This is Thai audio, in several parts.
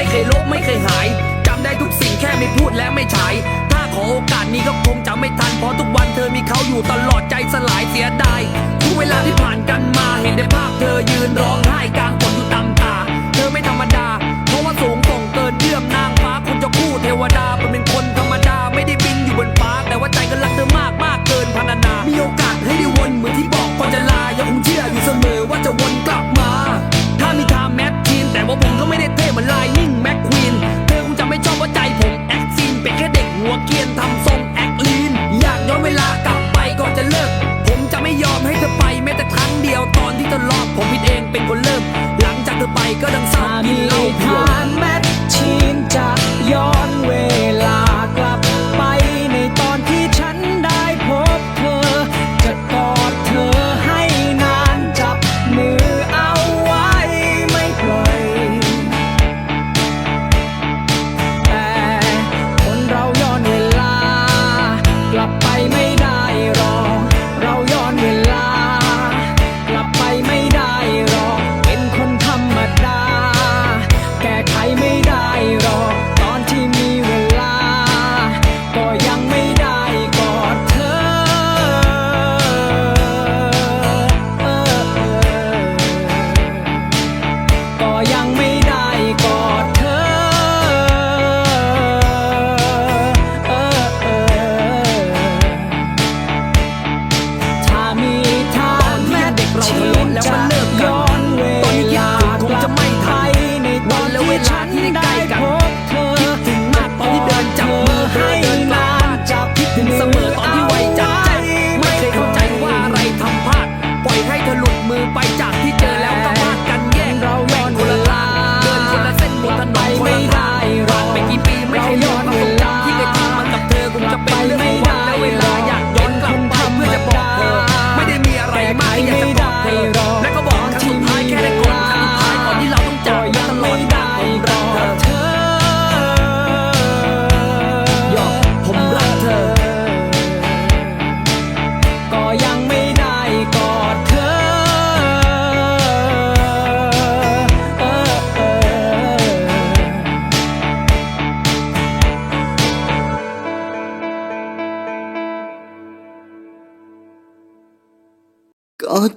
ไม่เคยลบไม่เคยหายจำได้ทุกสิ่งแค่ไม่พูดและไม่ใช่ถ้าขอโอกาสนี้ก็คงจะไม่ทัน เพราะทุกวันเธอมีเขาอยู่ตลอดใจสลายเสียดายทุกเวลาที่ผ่านกันมาเห็นได้ภาพเธอยืนร้องไห้กลาง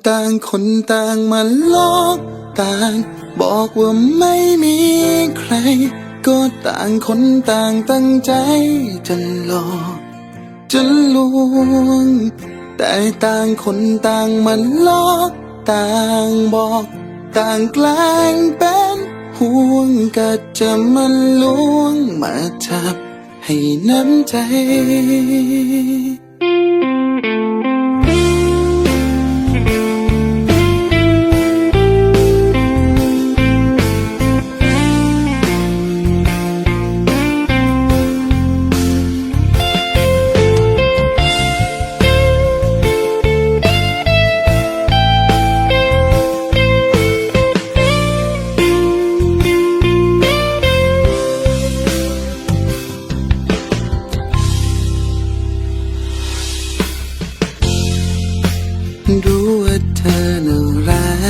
ต่างคนต่างมาลอกต่าง บอกว่าไม่มีใคร ก็ต่างคนต่างตั้งใจจะหลอกจะลวง แต่ต่างคนต่างมันลอกต่างบอก ต่างกลางเป็นห่วงก็จะมันลวงมาจับให้น้ำใจ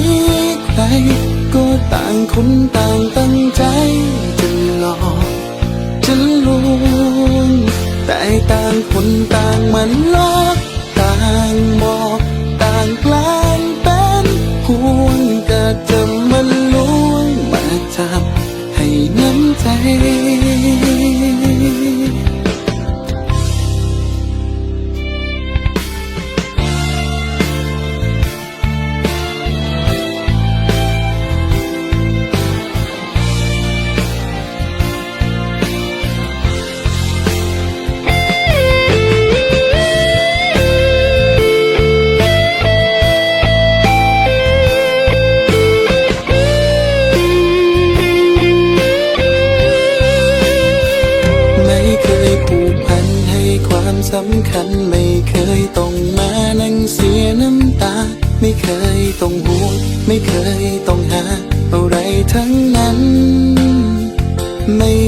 ี ก็ต่างคนต่างตั้งใจจะหลอกจะลวงแต่ต่างคนต่างมันลอกต่างบอกต่างแกลางเป็นห่วงก็จะมันลวงมาจับให้น้ำใจ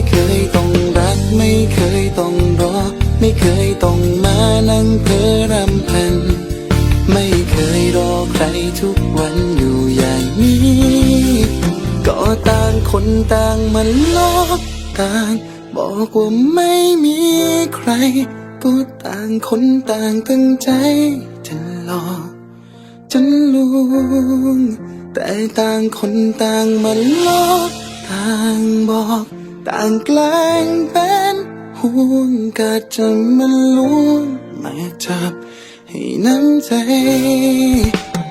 เคยต้องรัก ไม่เคยต้องรอ ไม่เคยต้องมานั่งเพ้อรำพัน ไม่เคยรอใครทุกวันอยู่อย่างนี้ ก็ต่างคนต่างมันลอกต่าง บอกว่าไม่มีใคร ก็ต่างคนต่างตั้งใจจะหลอกจะลวงแต่ต่างคนต่างมันลอกต่างบอก ต่างแกล้งเป็นห่วงก็จะมันลวงมาจับให้น้ำใจ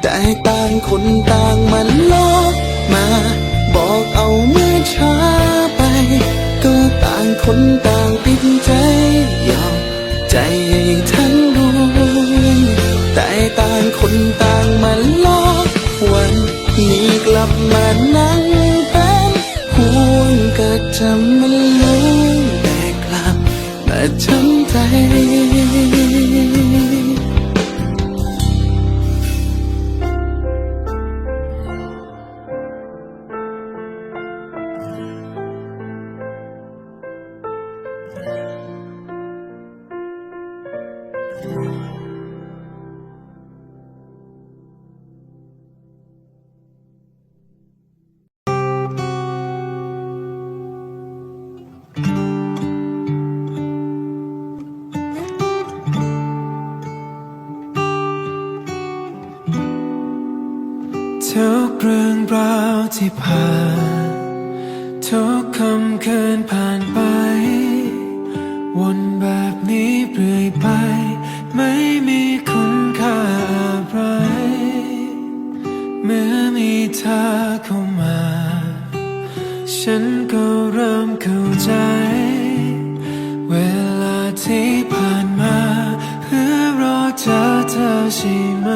แต่ต่างคนต่างมันลอกมา บอกเอาเมื่อช้าไป ก็ต่างคนต่างปิดใจยอมใจให้ทั้งดวงแต่ต่างคนต่างมันลอกวันนี้กลับมานั่ง จะมันลวงแต่กลับมาทำใจ ทุกเรื่องราวที่ผ่าน ทุกคำคืนผ่านไป วนแบบนี้เรื่อยไป ไม่มีคุณค่าอะไร เมื่อมีเธอเข้ามา ฉันก็เริ่มเข้าใจ เวลาที่ผ่านมา เพื่อรอเจอเธอใช่ไหม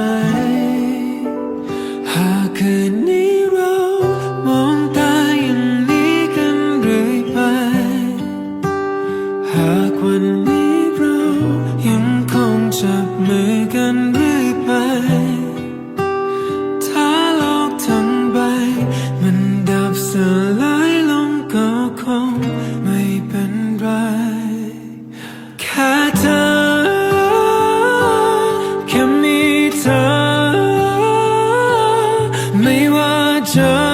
าก ว่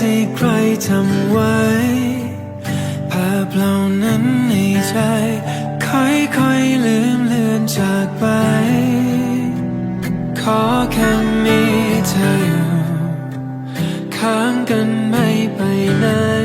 ที่ใครทำไว้ ภาพเหล่านั้นในใจ ค่อยๆลืมเลือนจากไป ขอแค่มีเธออยู่ ข้างกันไม่ไปไหน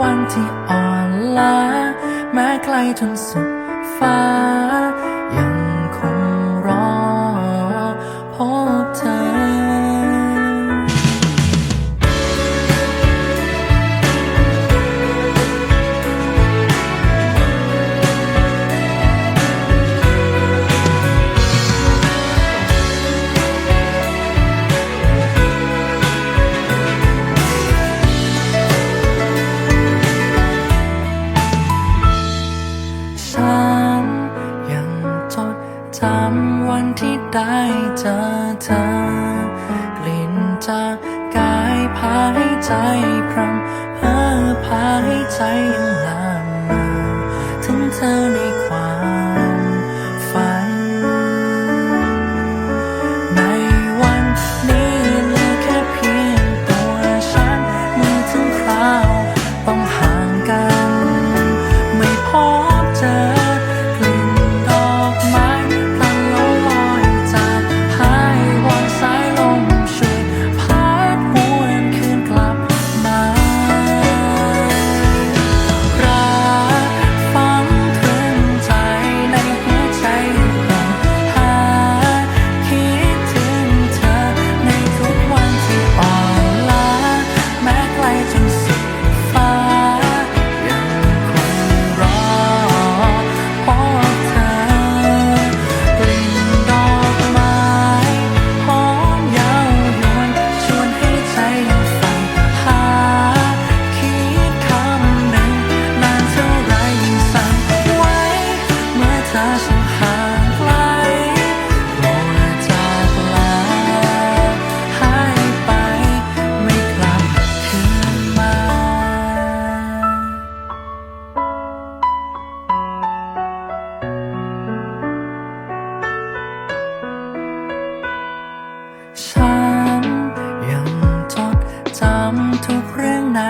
วันที่อ่อนล้าแม้ไกลจนสุดฟ้า ที่ได้เจอเธอกลิ่นจากกายพาให้ใจพรำเพ้อพาให้ใจยังลามมาถึงเธอใน ทุกเรื่องใน